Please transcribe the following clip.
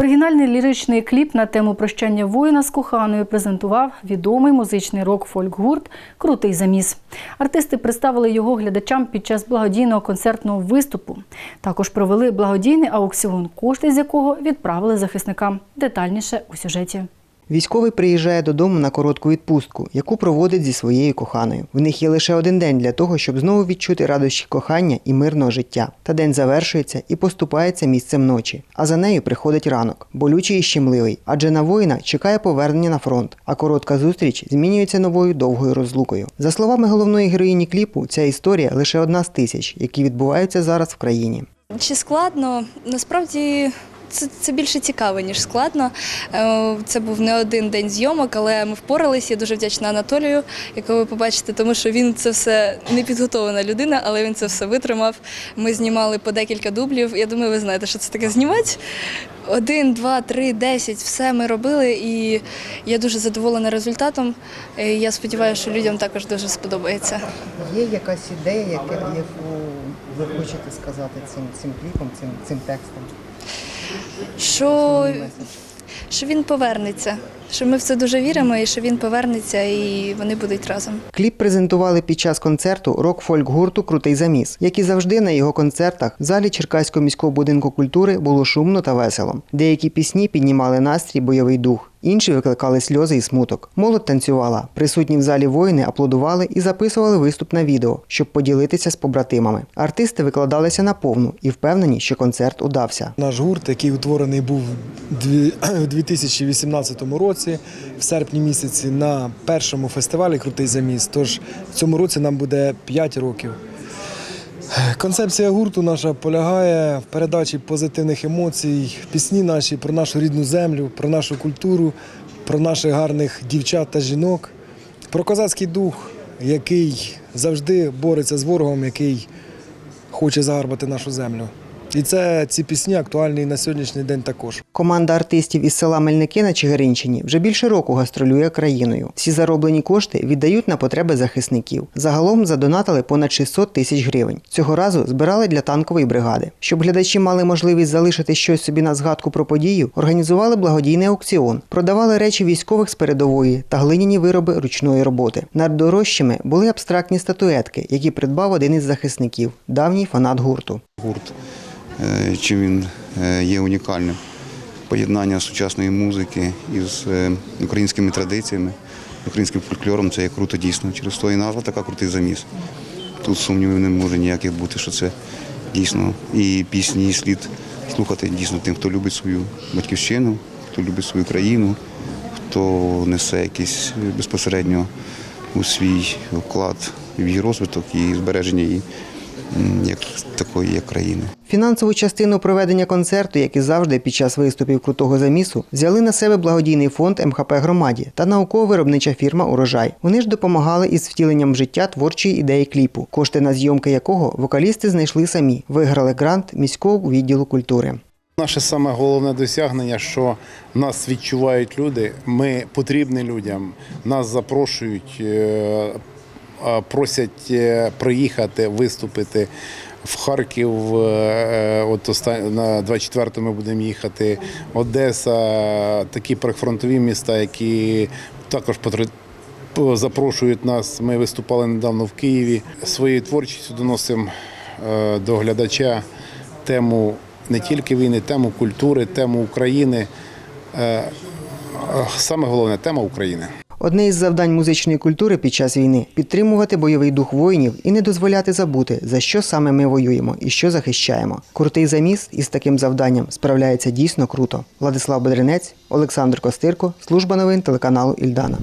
Оригінальний ліричний кліп на тему прощання воїна з коханою презентував відомий музичний рок-фольк-гурт Крутий заміс. Артисти представили його глядачам під час благодійного концертного виступу. Також провели благодійний аукціон, кошти з якого відправили захисникам. Детальніше у сюжеті. Військовий приїжджає додому на коротку відпустку, яку проводить зі своєю коханою. В них є лише один день для того, щоб знову відчути радощі кохання і мирного життя. Та день завершується і поступається місцем ночі. А за нею приходить ранок, болючий і щемливий, адже на воїна чекає повернення на фронт. А коротка зустріч змінюється новою довгою розлукою. За словами головної героїні кліпу, ця історія лише одна з тисяч, які відбуваються зараз в країні. Чи складно? Насправді це, це більше цікаво, ніж складно. Е, Це був не один день зйомок, але ми впоралися. Я дуже вдячна Анатолію, якого ви побачите, тому що він це все не підготовлена людина, але він це все витримав. Ми знімали по декілька дублів. Я думаю, ви знаєте, що це таке знімати. Один, два, три, десять, все ми робили, і я дуже задоволена результатом. Е, Я сподіваюся, що людям також дуже сподобається. Є якась ідея, яку ви хочете сказати цим, цим кліпом, цим, цим текстом? Що, що він повернеться, що ми в це дуже віримо, і що він повернеться, і вони будуть разом. Кліп презентували під час концерту рок-фольк-гурту Крутий заміс. Як і завжди на його концертах, в залі Черкаського міського будинку культури було шумно та весело. Деякі пісні піднімали настрій, бойовий дух. Інші викликали сльози і смуток. Молодь танцювала. Присутні в залі воїни аплодували і записували виступ на відео, щоб поділитися з побратимами. Артисти викладалися на повну і впевнені, що концерт удався. Наш гурт, який утворений був у 2018 році, в серпні місяці на першому фестивалі Крутий заміс. Тож в цьому році нам буде 5 років. Концепція гурту наша полягає в передачі позитивних емоцій, пісні наші про нашу рідну землю, про нашу культуру, про наших гарних дівчат та жінок, про козацький дух, який завжди бореться з ворогом, який хоче загарбати нашу землю. І це ці пісні актуальні і на сьогоднішній день також. Команда артистів із села Мельники на Чигиринщині вже більше року гастролює країною. Всі зароблені кошти віддають на потреби захисників. Загалом задонатили понад 600 тисяч гривень. Цього разу збирали для танкової бригади. Щоб глядачі мали можливість залишити щось собі на згадку про подію, організували благодійний аукціон, продавали речі військових з передової та глиняні вироби ручної роботи. Над дорожчими були абстрактні статуетки, які придбав один із захисників, давній фанат гурту. гурт, чим він е, є унікальним. Поєднання сучасної музики із е, українськими традиціями, українським фольклором це є круто дійсно. Через то і назва така крутий заміс. Тут сумнівів не може ніяких бути, що це дійсно і пісні, і слід слухати дійсно тим, хто любить свою батьківщину, хто любить свою країну, хто несе якийсь безпосередньо у свій вклад в її розвиток і збереження її як такої, як країни. Фінансову частину проведення концерту, як і завжди під час виступів крутого замісу, взяли на себе благодійний фонд МХП громаді та науково-виробнича фірма Урожай. Вони ж допомагали із втіленням в життя творчої ідеї кліпу, кошти на зйомки якого вокалісти знайшли самі. Виграли грант міського відділу культури. Наше саме головне досягнення, що нас відчувають люди, ми потрібні людям, нас запрошують, е, просять е, приїхати, виступити в Харків. е, От оста- на 24 ми будемо їхати. Одеса, такі прифронтові міста, які також запрошують нас. Ми виступали недавно в Києві. Своєю творчістю доносимо е, до глядача тему не тільки війни, тему культури, тему України. Е, е, Саме головне тема України. Одне із завдань музичної культури під час війни підтримувати бойовий дух воїнів і не дозволяти забути, за що саме ми воюємо і що захищаємо. Крутий заміс із таким завданням справляється дійсно круто. Владислав Бедренець, Олександр Костирко, служба новин телеканалу Ільдана.